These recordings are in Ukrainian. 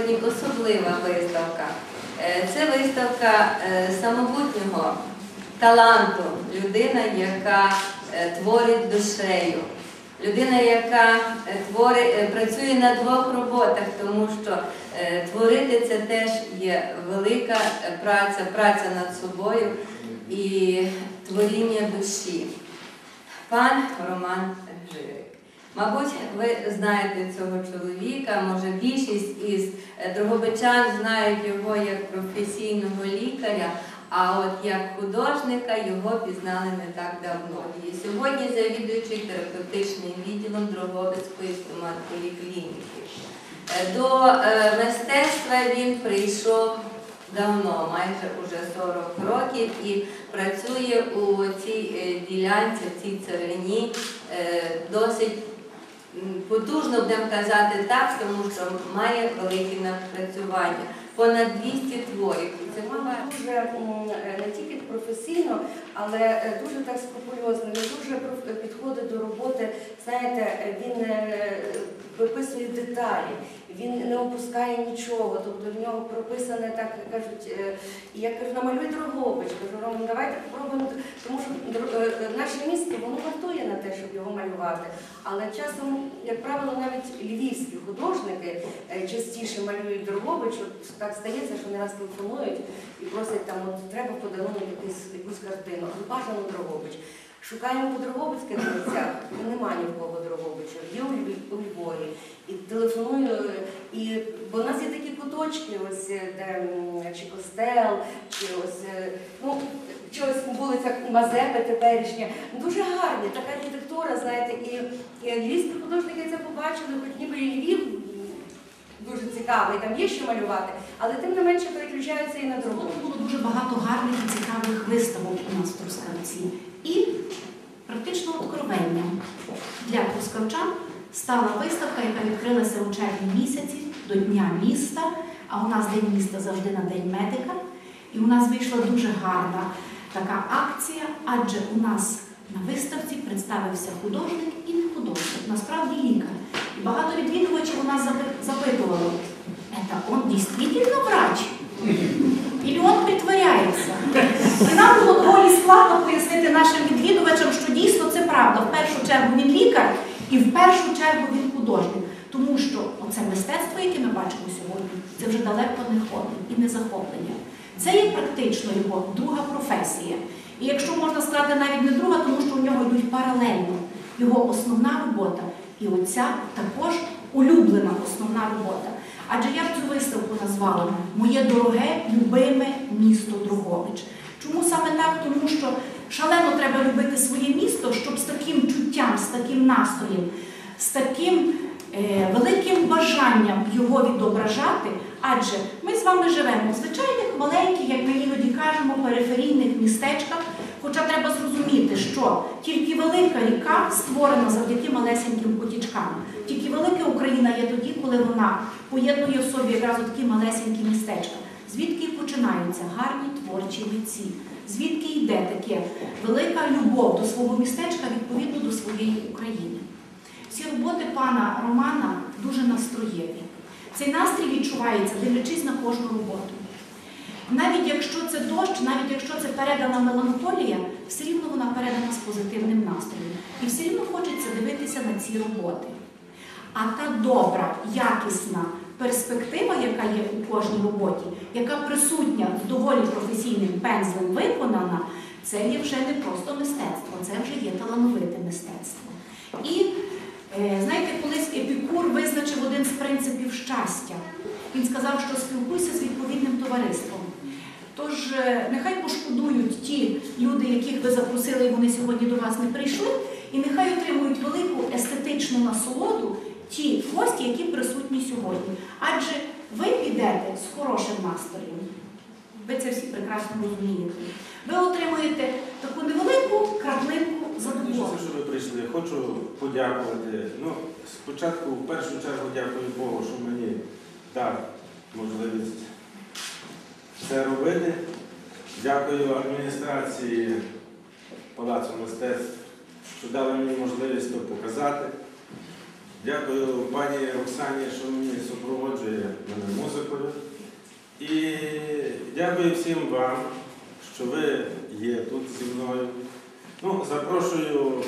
сьогодні особлива виставка. Е, Це виставка е, самобутнього таланту, людина, яка е, творить душею, людина, яка творить, працює на двох роботах, тому що творити це теж є велика праця, праця над собою і творіння душі. Пан Роман Жирик. Мабуть, ви знаєте цього чоловіка, може більшість із е, дрогобичан знають його як професійного лікаря, а от як художника його пізнали не так давно. І сьогодні завідуючий терапевтичним відділом Дрогобицької стоматполіклініки. Е, До е, мистецтва він прийшов давно, майже уже 40 років, і працює у цій ділянці, в цій царині досить потужно будемо казати так, тому що має велике напрацювання. Понад 200 творів. Це бачимо. дуже е, не тільки професійно, але е, дуже так скрупульозно. Він дуже підходить до роботи. Знаєте, е, він виписує деталі, він не опускає нічого. Тобто в нього прописане так кажуть. е, Я кажу, намалюй Дрогобич. Кажу, Рома, давайте спробуємо, тому що наше місто воно вартує те, щоб його малювати. Але часом, як правило, навіть львівські художники е, частіше малюють Дрогобич. От так стається, що не раз телефонують і просять там, от треба в подарунок якусь, картину, бажано Дрогобич. Шукаємо по Дрогобицьких місцях, ну, нема ні в кого Дрогобича, є у Львові. І телефоную, і, бо у нас є такі куточки, ось е, де чи костел, чи ось е, ну, чи ось вулиця Мазепи теперішня. Дуже гарні, така архітектура, знаєте, і, і львівські художники це побачили, хоч ніби і Львів дуже цікавий, там є що малювати, але тим не менше переключаються і на Дрогобич. було дуже багато гарних і цікавих виставок у нас в Трускавці. І практично откровенням трускавчан стала виставка, яка відкрилася у червні місяці до Дня міста. А у нас День міста завжди на День медика. І у нас вийшла дуже гарна така акція, адже у нас на виставці представився художник і не художник, насправді лікар. І багато відвідувачів у нас запи- запитувало, це он дійсно врач? Или он притворяється? І нам було доволі складно пояснити нашим відвідувачам, що дійсно це правда. В першу чергу він лікар і в першу чергу він художник. Тому що оце мистецтво, яке ми бачимо сьогодні, це вже далеко не хобі і не захоплення. Це є практично його друга професія. І якщо можна сказати навіть не друга, тому що у нього йдуть паралельно його основна робота і оця також улюблена основна робота. Адже я цю виставку назвала Моє дороге, любиме місто Дрогобич. Чому саме так? Тому що шалено треба любити своє місто, щоб з таким чуттям, з таким настроєм, з таким е, великим бажанням його відображати. Адже ми з вами живемо в звичайних маленьких, як ми іноді кажемо, периферійних містечках. Хоча треба зрозуміти, що тільки велика ріка створена завдяки малесеньким потічкам. Тільки велика Україна є тоді, коли вона поєднує в собі якраз такі малесенькі містечка. Звідки починаються гарні творчі митці? Звідки йде таке велика любов до свого містечка відповідно до своєї України? Всі роботи пана Романа дуже настроєві. Цей настрій відчувається, дивлячись на кожну роботу. Навіть якщо це дощ, навіть якщо це передана меланхолія, все рівно вона передана з позитивним настроєм. І все рівно хочеться дивитися на ці роботи. А та добра, якісна перспектива, яка є у кожній роботі, яка присутня доволі професійним пензлем виконана, це є вже не просто мистецтво, це вже є талановите мистецтво. І е, знаєте, колись Епікур визначив один з принципів щастя. Він сказав, що спілкуйся з відповідним товариством. Тож е, нехай пошкодують ті люди, яких ви запросили, і вони сьогодні до вас не прийшли, і нехай отримують велику естетичну насолоду ті гості, які присутні сьогодні. Адже ви підете з хорошим настроєм. Ви це всі прекрасно розумієте. Ви отримуєте таку невелику краплинку задоволення. Дуже, що ви прийшли. Хочу подякувати. Ну, спочатку, в першу чергу, дякую Богу, що мені дав можливість це робити. Дякую адміністрації Палацу мистецтв, що дали мені можливість то показати. Дякую пані Оксані, що мені супроводжує мене музикою. І дякую всім вам, що ви є тут зі мною. Ну, запрошую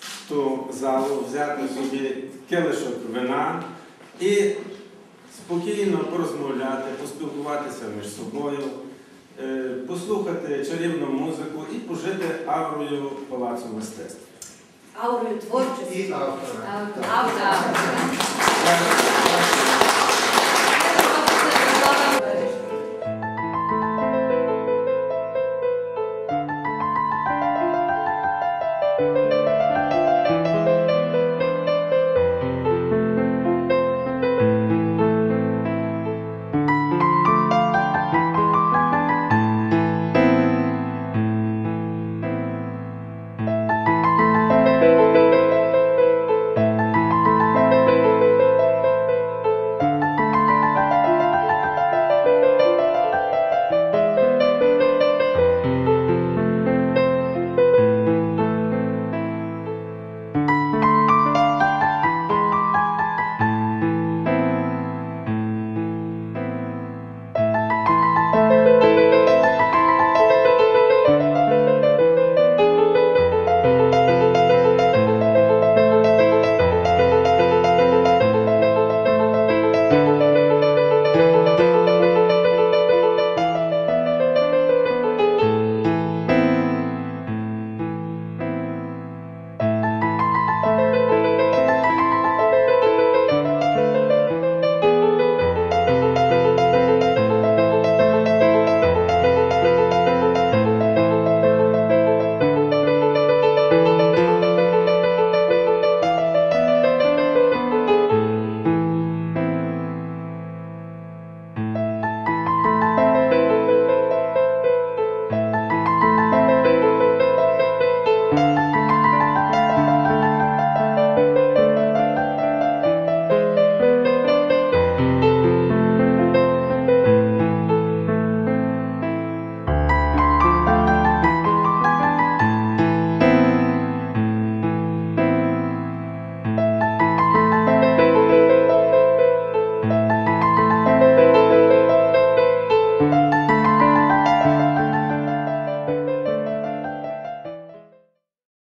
в ту залу взяти собі келишок вина і спокійно порозмовляти, поспілкуватися між собою, е, послухати чарівну музику і пожити аврою палацу aurę twórczości. I autora. Autora. autora. autora.